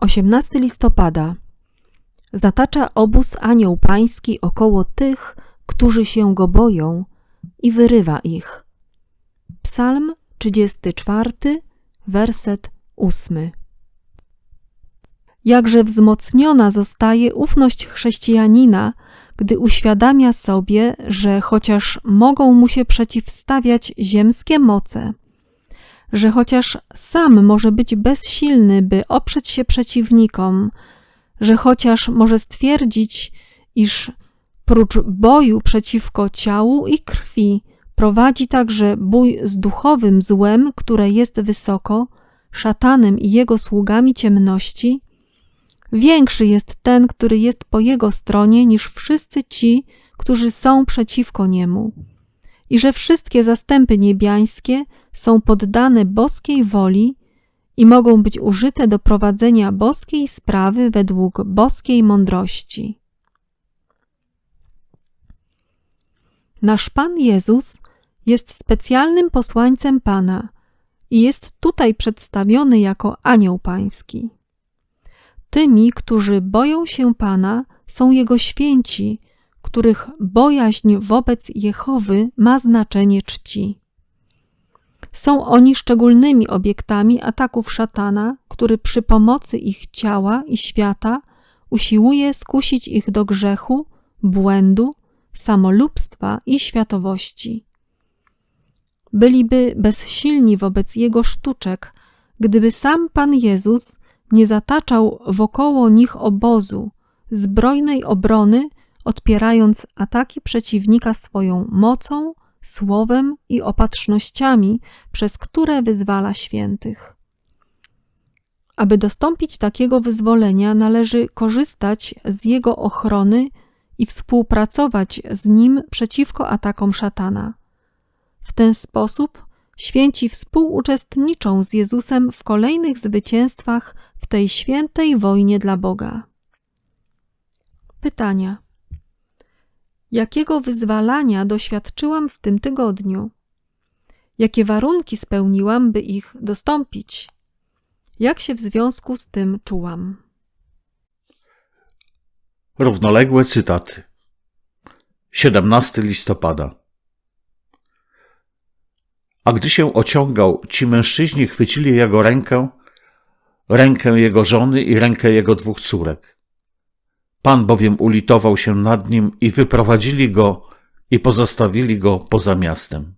18 listopada. Zatacza obóz anioł pański około tych, którzy się go boją i wyrywa ich. Psalm 34, werset 8. Jakże wzmocniona zostaje ufność chrześcijanina, gdy uświadamia sobie, że chociaż mogą mu się przeciwstawiać ziemskie moce, że chociaż sam może być bezsilny, by oprzeć się przeciwnikom, że chociaż może stwierdzić, iż prócz boju przeciwko ciału i krwi prowadzi także bój z duchowym złem, które jest wysoko, szatanem i jego sługami ciemności, większy jest ten, który jest po jego stronie, niż wszyscy ci, którzy są przeciwko niemu. I że wszystkie zastępy niebiańskie są poddane boskiej woli i mogą być użyte do prowadzenia boskiej sprawy według boskiej mądrości. Nasz Pan Jezus jest specjalnym posłańcem Pana i jest tutaj przedstawiony jako anioł pański. Tymi, którzy boją się Pana, są Jego święci, których bojaźń wobec Jehowy ma znaczenie czci. Są oni szczególnymi obiektami ataków szatana, który przy pomocy ich ciała i świata usiłuje skusić ich do grzechu, błędu, samolubstwa i światowości. Byliby bezsilni wobec jego sztuczek, gdyby sam Pan Jezus nie zataczał wokoło nich obozu, zbrojnej obrony, odpierając ataki przeciwnika swoją mocą, słowem i opatrznościami, przez które wyzwala świętych. Aby dostąpić takiego wyzwolenia, należy korzystać z jego ochrony i współpracować z nim przeciwko atakom szatana. W ten sposób święci współuczestniczą z Jezusem w kolejnych zwycięstwach w tej świętej wojnie dla Boga. Pytania. Jakiego wyzwalania doświadczyłam w tym tygodniu? Jakie warunki spełniłam, by ich dostąpić? Jak się w związku z tym czułam? Równoległe cytaty. 17 listopada. A gdy się ociągał, ci mężczyźni chwycili jego rękę, rękę jego żony i rękę jego dwóch córek. Pan bowiem ulitował się nad nim i wyprowadzili go i pozostawili go poza miastem.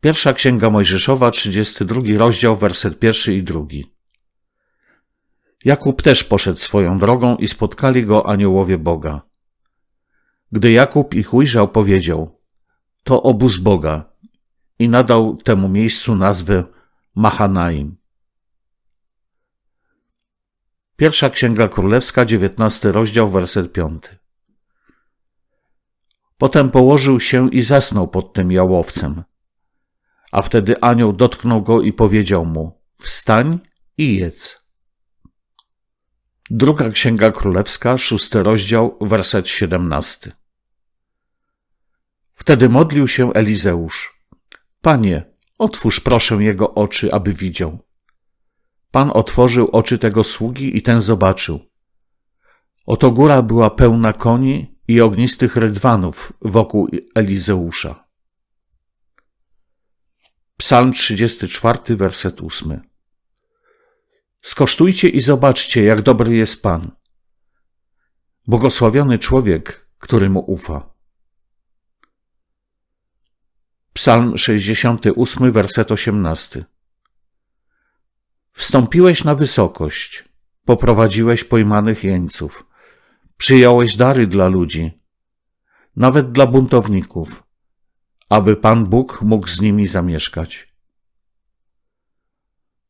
Pierwsza Księga Mojżeszowa, 32 rozdział, werset pierwszy i drugi. Jakub też poszedł swoją drogą i spotkali go aniołowie Boga. Gdy Jakub ich ujrzał, powiedział: To obóz Boga i nadał temu miejscu nazwę Mahanaim. Pierwsza Księga Królewska, dziewiętnasty rozdział, werset piąty. Potem położył się i zasnął pod tym jałowcem. A wtedy anioł dotknął go i powiedział mu: Wstań i jedz. Druga Księga Królewska, szósty rozdział, werset siedemnasty. Wtedy modlił się Elizeusz: Panie, otwórz proszę jego oczy, aby widział. Pan otworzył oczy tego sługi i ten zobaczył. Oto góra była pełna koni i ognistych rydwanów wokół Elizeusza. Psalm 34, werset 8. Skosztujcie i zobaczcie, jak dobry jest Pan. Błogosławiony człowiek, który mu ufa. Psalm 68, werset 18. Wstąpiłeś na wysokość, poprowadziłeś pojmanych jeńców, przyjąłeś dary dla ludzi, nawet dla buntowników, aby Pan Bóg mógł z nimi zamieszkać.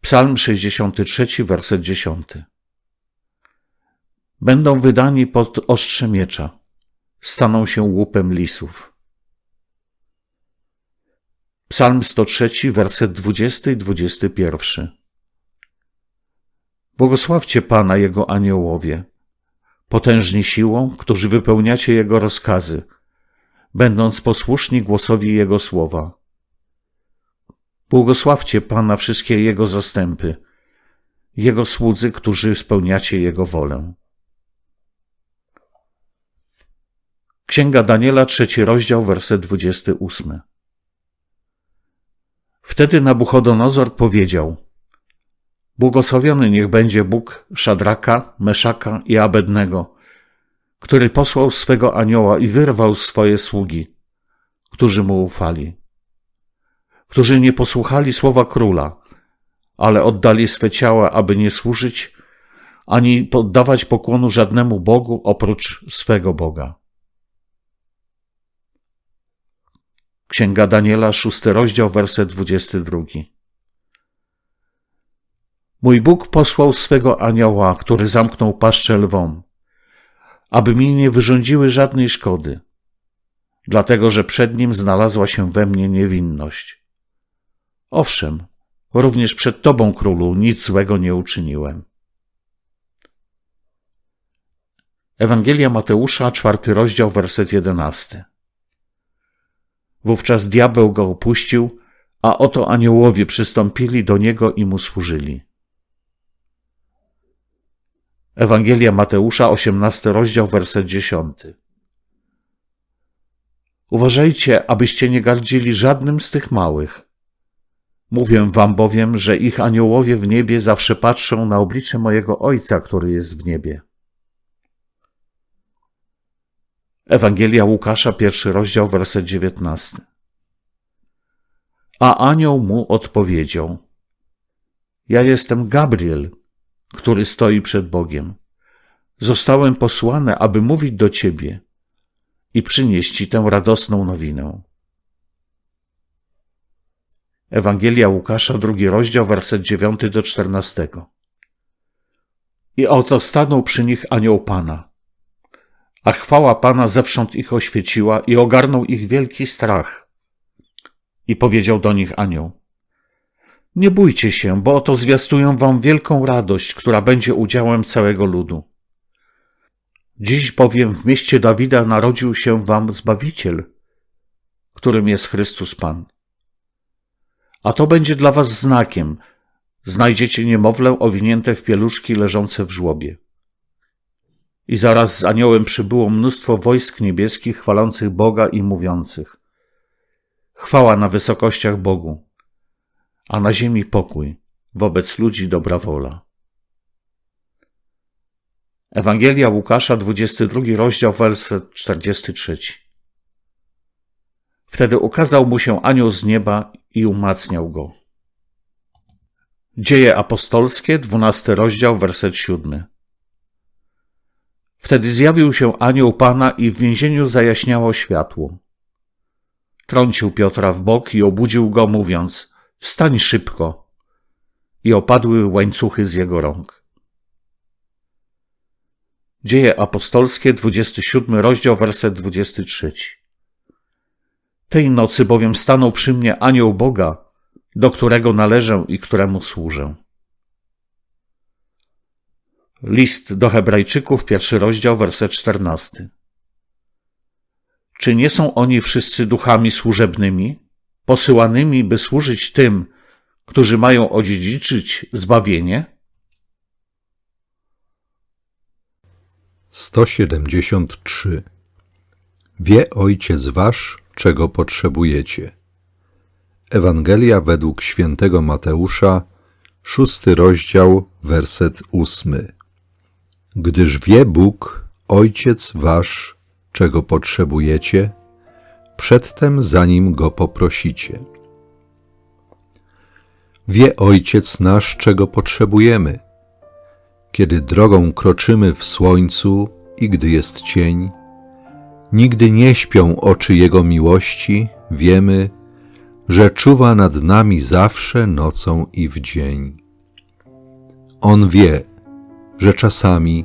Psalm 63, werset 10. Będą wydani pod ostrze miecza, staną się łupem lisów. Psalm 103, werset 20 i 21. Błogosławcie Pana Jego aniołowie, potężni siłą, którzy wypełniacie Jego rozkazy, będąc posłuszni głosowi Jego słowa. Błogosławcie Pana wszystkie Jego zastępy, Jego słudzy, którzy spełniacie Jego wolę. Księga Daniela, trzeci rozdział, werset 28. Wtedy Nabuchodonozor powiedział: Błogosławiony niech będzie Bóg Szadraka, Meszaka i Abednego, który posłał swego anioła i wyrwał swoje sługi, którzy mu ufali, którzy nie posłuchali słowa króla, ale oddali swe ciała, aby nie służyć ani poddawać pokłonu żadnemu Bogu oprócz swego Boga. Księga Daniela, szósty rozdział, werset 22. Mój Bóg posłał swego anioła, który zamknął paszczę lwom, aby mi nie wyrządziły żadnej szkody, dlatego że przed nim znalazła się we mnie niewinność. Owszem, również przed Tobą, królu, nic złego nie uczyniłem. Ewangelia Mateusza, czwarty rozdział, werset jedenasty. Wówczas diabeł go opuścił, a oto aniołowie przystąpili do niego i mu służyli. Ewangelia Mateusza, 18 rozdział, werset 10. Uważajcie, abyście nie gardzili żadnym z tych małych. Mówię wam bowiem, że ich aniołowie w niebie zawsze patrzą na oblicze mojego Ojca, który jest w niebie. Ewangelia Łukasza, pierwszy rozdział, werset 19. A anioł mu odpowiedział: Ja jestem Gabriel, który stoi przed Bogiem. Zostałem posłany, aby mówić do ciebie i przynieść ci tę radosną nowinę. Ewangelia Łukasza, drugi rozdział, werset 9 do 14. I oto stanął przy nich anioł Pana. A chwała Pana zewsząd ich oświeciła i ogarnął ich wielki strach. I powiedział do nich anioł: Nie bójcie się, bo oto zwiastują wam wielką radość, która będzie udziałem całego ludu. Dziś bowiem w mieście Dawida narodził się wam Zbawiciel, którym jest Chrystus Pan. A to będzie dla was znakiem. Znajdziecie niemowlę owinięte w pieluszki leżące w żłobie. I zaraz z aniołem przybyło mnóstwo wojsk niebieskich chwalących Boga i mówiących: Chwała na wysokościach Bogu, a na ziemi pokój, wobec ludzi dobra wola. Ewangelia Łukasza, 22 rozdział, werset 43. Wtedy ukazał mu się anioł z nieba i umacniał go. Dzieje apostolskie, 12 rozdział, werset 7. Wtedy zjawił się anioł Pana i w więzieniu zajaśniało światło. Trącił Piotra w bok i obudził go, mówiąc: Wstań szybko. I opadły łańcuchy z jego rąk. Dzieje apostolskie, 27 rozdział, werset 23. Tej nocy bowiem stanął przy mnie anioł Boga, do którego należę i któremu służę. List do Hebrajczyków, pierwszy rozdział, werset 14. Czy nie są oni wszyscy duchami służebnymi, posyłanymi, by służyć tym, którzy mają odziedziczyć zbawienie? 173. Wie Ojciec Wasz, czego potrzebujecie. Ewangelia według świętego Mateusza, szósty rozdział, werset ósmy. Gdyż wie Bóg, Ojciec Wasz, czego potrzebujecie, przedtem zanim Go poprosicie. Wie Ojciec nasz, czego potrzebujemy. Kiedy drogą kroczymy w słońcu i gdy jest cień, nigdy nie śpią oczy Jego miłości, wiemy, że czuwa nad nami zawsze nocą i w dzień. On wie, że czasami,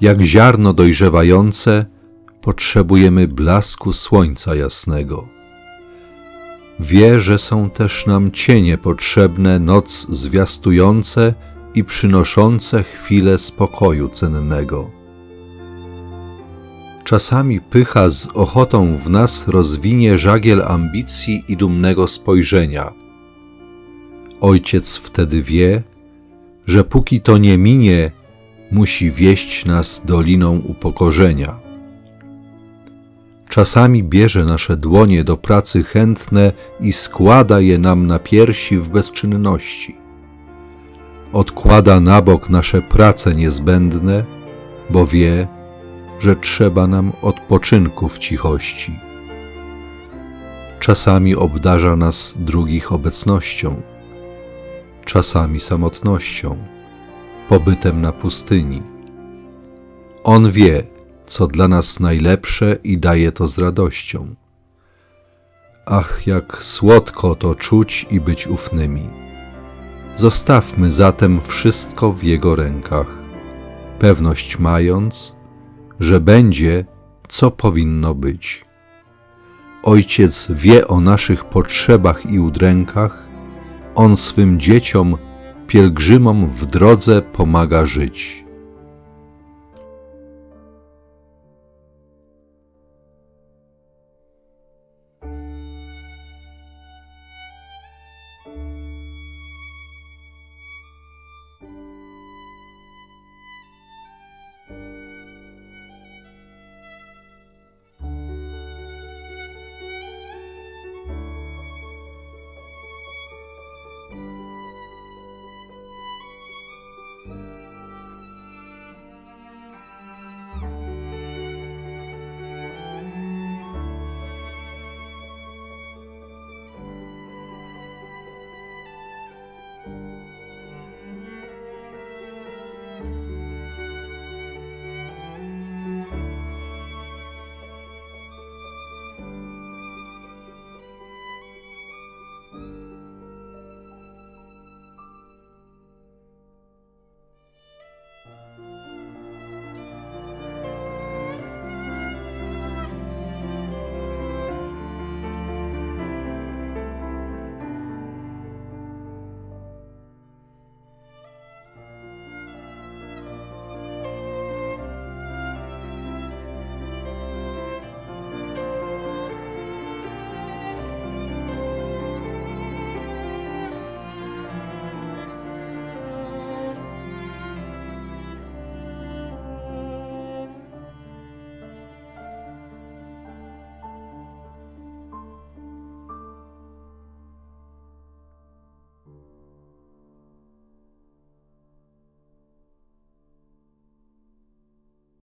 jak ziarno dojrzewające, potrzebujemy blasku słońca jasnego. Wie, że są też nam cienie potrzebne, noc zwiastujące i przynoszące chwilę spokoju cennego. Czasami pycha z ochotą w nas rozwinie żagiel ambicji i dumnego spojrzenia. Ojciec wtedy wie, że póki to nie minie, musi wieść nas doliną upokorzenia. Czasami bierze nasze dłonie do pracy chętne i składa je nam na piersi w bezczynności. Odkłada na bok nasze prace niezbędne, bo wie, że trzeba nam odpoczynku w cichości. Czasami obdarza nas drugich obecnością, czasami samotnością, pobytem na pustyni. On wie, co dla nas najlepsze i daje to z radością. Ach, jak słodko to czuć i być ufnymi. Zostawmy zatem wszystko w Jego rękach, pewność mając, że będzie, co powinno być. Ojciec wie o naszych potrzebach i udrękach, On swym dzieciom, pielgrzymom w drodze pomaga żyć.